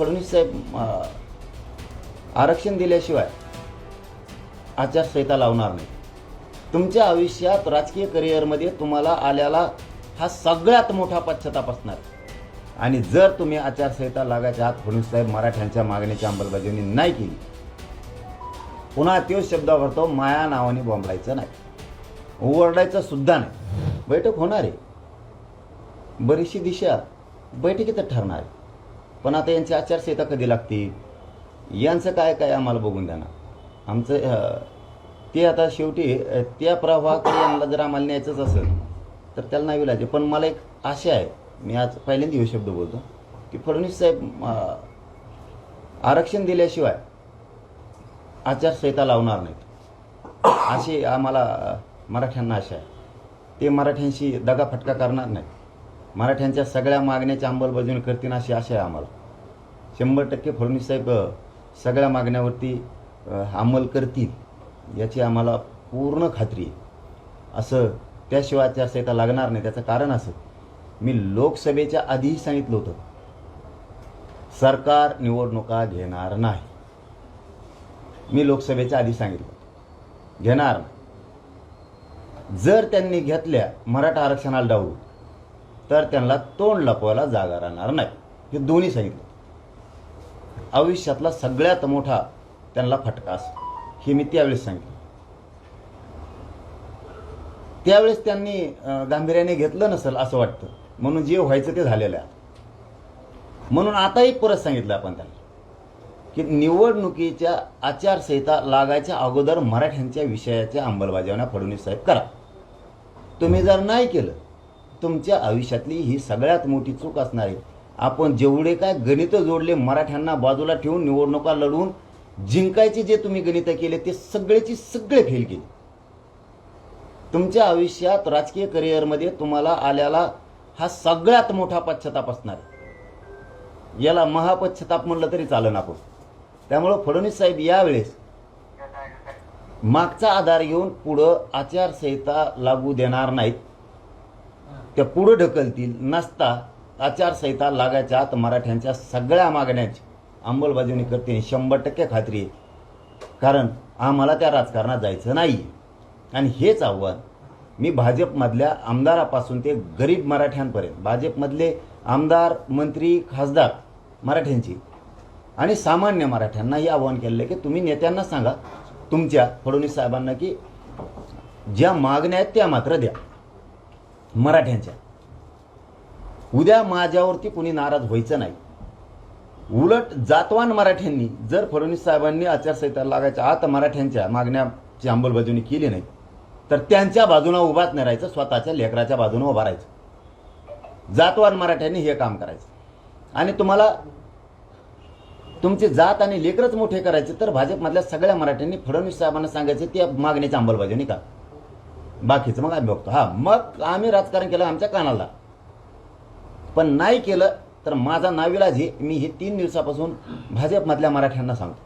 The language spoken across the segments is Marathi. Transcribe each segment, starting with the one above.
फडणवीस साहेब आरक्षण दिल्याशिवाय आचारसंहिता लावणार नाही. तुमच्या आयुष्यात राजकीय करिअरमध्ये तुम्हाला आल्याला हा सगळ्यात मोठा पश्चाताप असणार. आणि जर तुम्ही आचारसंहिता लागायच्या आत फडणवीस साहेब मराठ्यांच्या मागणीची अंमलबजावणी नाही केली पुन्हा तोच शब्द भरतो माया नावाने बोंबलायचं नाही. ओरडायचं सुद्धा नाही. बैठक होणार आहे. बरीचशी दिशा बैठकीतच ठरणार आहे. पण आता यांची आचारसंहिता कधी लागते यांचं काय काय आम्हाला बघून देणार आमचं ते आता शेवटी त्या प्रवाहाकडे यांना जर आम्हाला न्यायचंच असेल तर त्याला नाही विलायचे. पण मला एक आशा आहे. मी आज पहिल्यांदा हे शब्द बोलतो की फडणवीस साहेब आरक्षण दिल्याशिवाय आचारसंहिता लावणार नाहीत. अशी आम्हाला मराठ्यांना आशा आहे. ते मराठ्यांशी दगाफटका करणार नाहीत. मराठ्यांच्या सगळ्या मागण्याची अंमलबजावणी करतील अशी आशा आहे आम्हाला. शंभर टक्के फडणवीस साहेब सगळ्या मागण्यावरती अंमल करतील याची आम्हाला पूर्ण खात्री आहे. असं त्याशिवाय आचारसंहिता लागणार नाही. त्याचं कारण असं मी लोकसभेच्या आधीही सांगितलं होतं सरकार निवडणुका घेणार नाही. मी लोकसभेच्या आधी सांगितलं घेणार जर त्यांनी घेतल्या मराठा आरक्षणाला डावलून तर त्यांना तोंड लपवायला जागा राहणार नाही. हे दोन्ही सांगितलं. आयुष्यातला सगळ्यात मोठा त्यांना फटका असतो. हे मी त्यावेळेस सांगितलं. त्यावेळेस त्यांनी गांभीर्याने घेतलं नसेल असं वाटतं. म्हणून जे व्हायचं ते झालेलं आहे. म्हणून आताही परत सांगितलं आपण त्यांना. की निवडणुकीच्या आचारसंहिता लागायच्या अगोदर मराठ्यांच्या विषयाच्या अंमलबजावण्या फडणवीस साहेब करा. तुम्ही जर नाही केलं तुमच्या आयुष्यातली ही सगळ्यात मोठी चूक असणार आहे. आपण जेवढे काय गणित जोडले मराठ्यांना बाजूला ठेवून निवडणुका लढवून जिंकायचे जे तुम्ही गणित केले ते सगळेची सगळे फेल केले. तुमच्या आयुष्यात राजकीय करिअरमध्ये तुम्हाला आल्याला हा सगळ्यात मोठा पश्चाताप असणार आहे. याला महापश्चाताप म्हणलं तरी चालन आपण. त्यामुळं फडणवीस साहेब यावेळेस मागचा आधार घेऊन पुढं आचारसंहिता लागू देणार नाहीत. त्या पुढं ढकलतील नसता आचारसंहिता लागायच्या आत मराठ्यांच्या सगळ्या मागण्यांची अंमलबजावणी करते शंभर टक्के खात्री आहे कारण आम्हाला त्या राजकारणात जायचं नाही. आणि हेच आव्हान मी भाजपमधल्या आमदारापासून ते गरीब मराठ्यांपर्यंत भाजपमधले आमदार मंत्री खासदार मराठ्यांची आणि सामान्य मराठ्यांना हे आव्हान केलेलं आहे की तुम्ही नेत्यांना सांगा तुमच्या फडणवीस साहेबांना की ज्या मागण्या आहेत त्या मात्र द्या. मराठ्यांच्या. उद्या माझ्यावरती कोणी नाराज व्हायचं नाही. उलट जातवान मराठ्यांनी जर फडणवीस साहेबांनी आचारसंहिता लागायच्या आत मराठ्यांच्या मागण्याची अंमलबजावणी केली नाही तर त्यांच्या बाजूनं उभाच नाही राहायचं स्वतःच्या लेकराच्या बाजूनं उभा राहायचं. जातवान मराठ्यांनी हे काम करायचं. आणि तुम्हाला तुमचे जात आणि लेकरच मोठे करायचे तर भाजपमधल्या सगळ्या मराठ्यांनी फडणवीस साहेबांना सांगायचं त्या मागण्याची अंमलबजावणी का बाकीचं मग आम्ही बघतो. हा मग आम्ही राजकारण केलं आमच्या कानाला. पण नाही केलं तर माझा नाविलाज हे मी हे तीन दिवसापासून भाजपमधल्या मराठ्यांना सांगतो.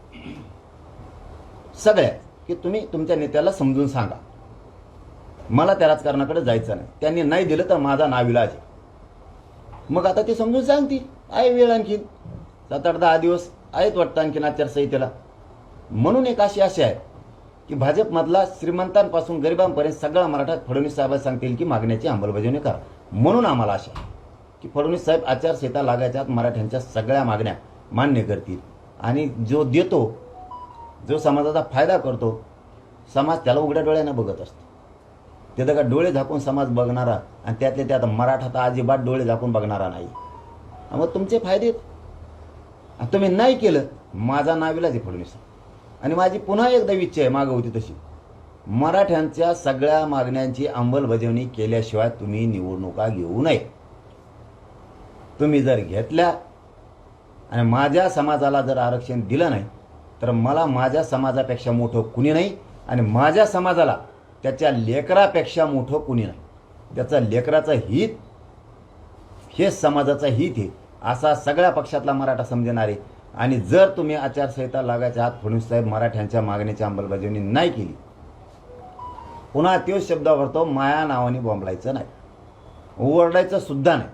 सगळ्या की तुम्ही तुमच्या नेत्याला समजून सांगा. मला त्या राजकारणाकडे जायचं नाही. त्यांनी नाही दिलं तर माझा नाविलाज आहे. मग आता ते समजून सांगतील. आहे वेळ आणखीन. सात आठ दहा दिवस आहेत वाटतं आणखीन आचारसंहितेला. म्हणून एक अशी अशी आहे. की भाजपमधला श्रीमंतांपासून गरिबांपर्यंत सगळा मराठा फडणवीस साहेब सांगतील की मागण्याची अंमलबजावणी करा. म्हणून आम्हाला आशा की फडणवीस साहेब आचारसंहिता लागायच्या मराठ्यांच्या सगळ्या मागण्या मान्य करतील. आणि जो देतो जो समाजाचा फायदा करतो समाज त्याला उघड्या डोळ्यानं बघत असतो. तिथं का डोळे झाकून समाज बघणारा आणि त्यातले त्यात मराठा तर अजिबात डोळे झाकून बघणारा नाही. मग तुमचे फायदे तुम्ही नाही केलं माझा नाविलाच आहे फडणवीस आणि माझी पुन्हा एकदा इच्छा आहे मागं होती तशी. मराठ्यांच्या सगळ्या मागण्यांची अंमलबजावणी केल्याशिवाय तुम्ही निवडणुका घेऊ नये. तुम्ही जर घेतल्या आणि माझ्या समाजाला जर आरक्षण दिलं नाही तर मला माझ्या समाजापेक्षा मोठं कुणी नाही आणि माझ्या समाजाला त्याच्या लेकरापेक्षा मोठं कुणी नाही. त्याचं लेकराचं हित हे समाजाचं हित आहे. असा सगळ्या पक्षातला मराठा समजणारे आहे आणि जर तुम्ही आचारसंहिता लागायच्या आत फडणवीस साहेब मराठ्यांच्या मागणीची अंमलबजावणी नाही केली पुन्हा तोच शब्द वापरतो माया नावाने बोंबलायचं नाही. ओरडायचं सुद्धा नाही.